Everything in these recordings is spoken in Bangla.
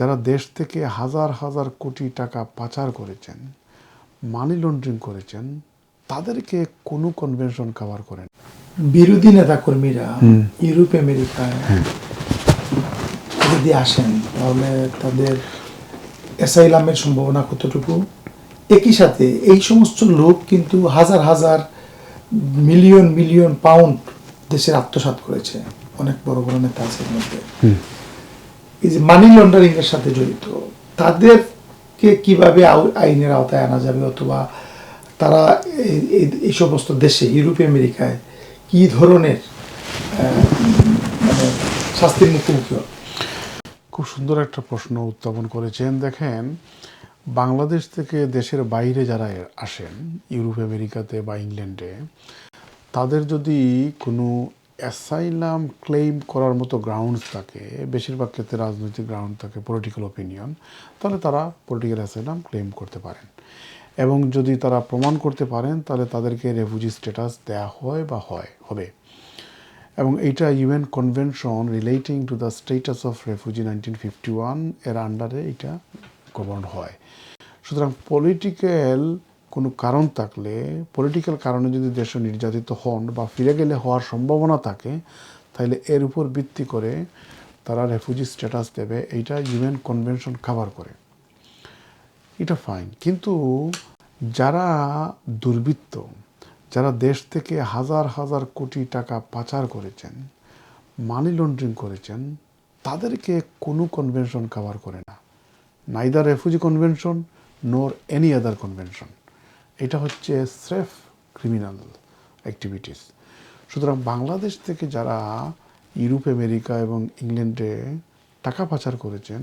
যারা দেশ থেকে হাজার হাজার কোটি টাকা পাচার করেছেন মানি লন্ড্রিং করেছেন তাদেরকে কোনো কনভেনশন কভার করেন বিরোধী নেতাকর্মীরা ইউরোপ আমেরিকায় যদি আসেন তাহলে তাদের অ্যাসাইলামের সম্ভাবনা কতটুকু? একই সাথে এই সমস্ত লোক কিন্তু হাজার হাজার মিলিয়ন মিলিয়ন পাউন্ড দেশের আত্মসাৎ করেছে। অনেক বড় বড় নেতা আছে মধ্যে। এই যে মানি লন্ডারিং এর সাথে জড়িত, তাদেরকে কীভাবে আইনের আওতায় আনা যাবে অথবা তারা এই সমস্ত দেশে, ইউরোপ, আমেরিকায় কি ধরনের মানে শাস্তির মুখোমুখি হবে? খুব সুন্দর একটা প্রশ্ন উত্থাপন করেছেন দেখেন, বাংলাদেশ থেকে দেশের বাইরে যারা আসেন, ইউরোপ, আমেরিকাতে বা ইংল্যান্ডে, তাদের যদি কোনো অ্যাসাইলাম ক্লেম করার মতো গ্রাউন্ডস থাকে, বেশিরভাগ ক্ষেত্রে রাজনৈতিক গ্রাউন্ড থাকে পলিটিক্যাল ওপিনিয়ন তাহলে তারা পলিটিক্যাল অ্যাসাইলাম ক্লেম করতে পারেন। এবং যদি তারা প্রমাণ করতে পারেন, তাহলে তাদেরকে রেফিউজি স্ট্যাটাস দেওয়া হয় বা হয়, হবে। এবং এইটা UN convention relating to the status of refugee nineteen fifty ওয়ানের আন্ডারে এটা গভর্ন হয়। সুতরাং পলিটিক্যাল কোনো কারণ থাকলে পলিটিক্যাল কারণে যদি দেশে নির্যাতিত হন বা ফিরে গেলে হওয়ার সম্ভাবনা থাকে, তাহলে এর উপর ভিত্তি করে তারা রেফিউজি স্ট্যাটাস দেবে, এইটা ইউএন কনভেনশন কভার করে। এটা ফাইন কিন্তু যারা দুর্বৃত্ত, যারা দেশ থেকে হাজার হাজার কোটি টাকা পাচার করেছেন মানি লন্ড্রিং করেছেন, তাদেরকে কোনো কনভেনশন কভার করে না। Neither refugee convention nor any other convention এটা হচ্ছে স্রেফ ক্রিমিনাল অ্যাক্টিভিটিস সুতরাং বাংলাদেশ থেকে যারা ইউরোপ, আমেরিকা এবং ইংল্যান্ডে টাকা পাচার করেছেন,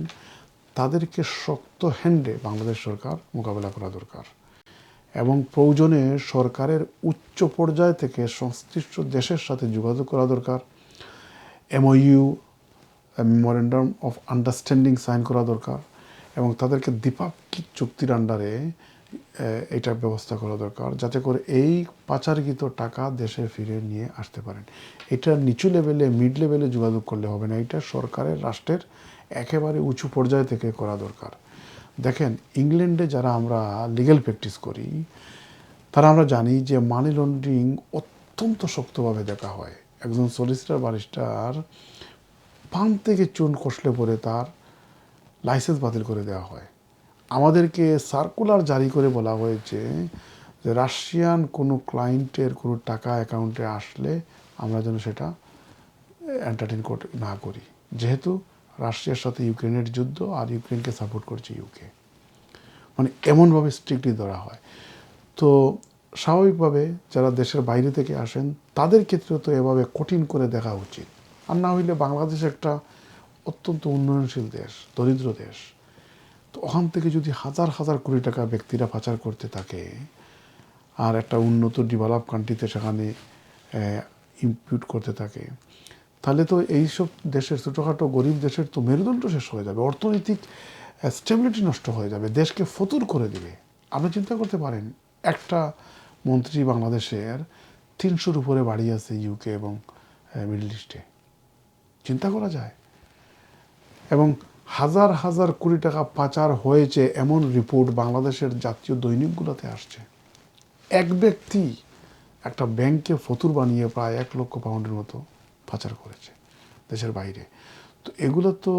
তাদেরকে শক্ত হ্যান্ডে বাংলাদেশ সরকার মোকাবেলা করা দরকার এবং প্রয়োজনে সরকারের উচ্চ পর্যায় থেকে সংশ্লিষ্ট দেশের সাথে যোগাযোগ করা দরকার MOU memorandum of understanding sign করা দরকার এবং তাদেরকে দ্বিপাক্ষিক চুক্তির আন্ডারে এটার ব্যবস্থা করা দরকার যাতে করে এই পাচারকৃত টাকা দেশে ফিরে নিয়ে আসতে পারেন। এটা নিচু লেভেলে মিড লেভেলে যোগাযোগ করলে হবে না। এটা সরকারের, রাষ্ট্রের একেবারে উঁচু পর্যায় থেকে করা দরকার। দেখেন ইংল্যান্ডে যারা আমরা লিগ্যাল প্র্যাকটিস করি, তারা আমরা জানি যে মানি লন্ড্রিং অত্যন্ত শক্তভাবে দেখা হয়। একজন সলিসিটার বারিস্টার পান থেকে চুন কষলে পরে তার লাইসেন্স বাতিল করে দেওয়া হয়। আমাদেরকে সার্কুলার জারি করে বলা হয়েছে যে রাশিয়ান কোনো ক্লায়েন্টের কোনো টাকা অ্যাকাউন্টে আসলে আমরা যেন সেটা এন্টারটেন না করি। যেহেতু রাশিয়ার সাথে ইউক্রেনের যুদ্ধ আর ইউক্রেনকে সাপোর্ট করছে ইউকে মানে এমনভাবে স্ট্রিক্টলি ধরা হয়। তো স্বাভাবিকভাবে যারা দেশের বাইরে থেকে আসেন, তাদের ক্ষেত্রে তো এভাবে কঠিন করে দেখা উচিত। আর না হইলে বাংলাদেশ একটা অত্যন্ত উন্নয়নশীল দেশ, দরিদ্র দেশ। তো ওখান থেকে যদি হাজার হাজার কোটি টাকা ব্যক্তিরা পাচার করতে থাকে, আর একটা উন্নত ডেভেলপ কান্ট্রিতে সেখানে ইম্পিউট করতে থাকে, তাহলে তো এইসব দেশের ছোটোখাটো গরিব দেশের তো মেরুদণ্ড শেষ হয়ে যাবে। অর্থনৈতিক স্টেবিলিটি নষ্ট হয়ে যাবে। দেশকে ফতুর করে দিবে। আপনি চিন্তা করতে পারেন, একটা মন্ত্রী বাংলাদেশের তিনশোর উপরে বাড়ি আছে ইউকে এবং মিডল ইস্টে চিন্তা করা যায়। এবং হাজার হাজার কোটি টাকা পাচার হয়েছে এমন রিপোর্ট বাংলাদেশের জাতীয় দৈনিকগুলোতে আসছে। এক ব্যক্তি একটা ব্যাংকে ফতুর বানিয়ে প্রায় এক লক্ষ পাউন্ডের মতো পাচার করেছে দেশের বাইরে। তো এগুলো তো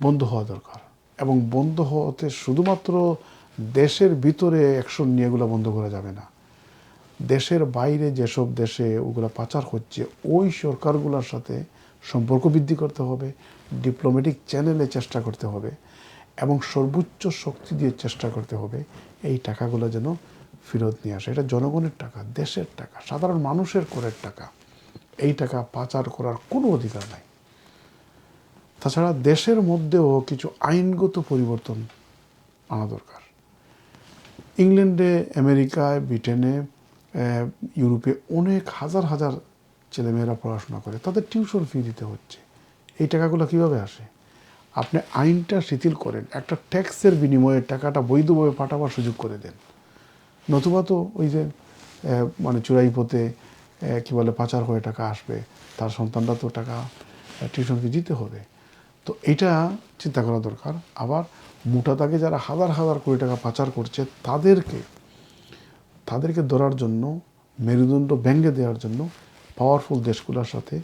বন্ধ হওয়া দরকার এবং বন্ধ হতে শুধুমাত্র দেশের ভিতরে অ্যাকশন নিয়ে এগুলো বন্ধ করা যাবে না। দেশের বাইরে যেসব দেশে ওগুলো পাচার হচ্ছে, ওই সরকারগুলোর সাথে সম্পর্ক বৃদ্ধি করতে হবে ডিপ্লোম্যাটিক চ্যানেলে চেষ্টা করতে হবে এবং সর্বোচ্চ শক্তি দিয়ে চেষ্টা করতে হবে এই টাকাগুলো যেন ফেরত নিয়ে আসে। এটা জনগণের টাকা, দেশের টাকা, সাধারণ মানুষের করের টাকা। এই টাকা পাচার করার কোনো অধিকার নাই। তাছাড়া দেশের মধ্যেও কিছু আইনগত পরিবর্তন আনা দরকার। ইংল্যান্ডে, আমেরিকায়, ব্রিটেনে ইউরোপে অনেক হাজার হাজার ছেলেমেয়েরা পড়াশোনা করে, তাদের টিউশন ফি দিতে হচ্ছে। এই টাকাগুলো কীভাবে আসে? আপনি আইনটা শিথিল করেন, একটা ট্যাক্সের বিনিময়ে টাকাটা বৈধভাবে পাঠাবার সুযোগ করে দেন। নতুবা তো ওই যে মানে চুরাই পথে কি বলে, পাচার হয়ে টাকা আসবে, তার সন্তানরা তো টাকা টিউশন ফি দিতে হবে। তো এটা চিন্তা করা দরকার। আবার মোটা তাকে যারা হাজার হাজার কোটি টাকা পাচার করছে, তাদেরকে তাদেরকে ধরার জন্য, মেরুদণ্ড ব্যঙ্গে দেওয়ার জন্য পাওয়ারফুল দেশগুলোর সাথে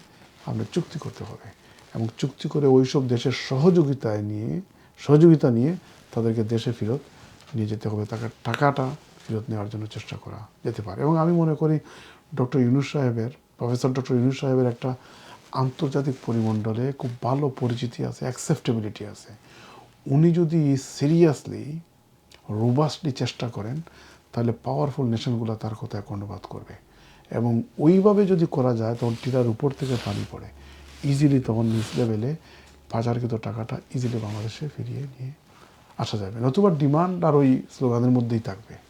আমরা চুক্তি করতে হবে এবং চুক্তি করে ওইসব দেশের সহযোগিতায় নিয়ে, সহযোগিতা নিয়ে তাদেরকে দেশে ফেরত নিয়ে যেতে হবে, তাকে টাকাটা ফেরত নেওয়ার জন্য চেষ্টা করা যেতে পারে। এবং আমি মনে করি ডক্টর ইউনুস সাহেবের, প্রফেসর ডক্টর ইউনুস সাহেবের একটা আন্তর্জাতিক পরিমণ্ডলে খুব ভালো পরিচিতি আছে অ্যাকসেপ্টেবিলিটি আছে। উনি যদি সিরিয়াসলি রোবাস্টলি চেষ্টা করেন, তাহলে পাওয়ারফুল নেশনগুলো তার কথায় কর্ণপাত করবে। এবং ওইভাবে যদি করা যায়, তখন টিলার উপর থেকে পানি পড়ে। ইজিলি তখন নিচ লেভেলে বাজারকৃত টাকাটা ইজিলি বাংলাদেশে ফিরিয়ে নিয়ে আসা যাবে। নতুবা ডিমান্ড আর ওই স্লোগানের মধ্যেই থাকবে।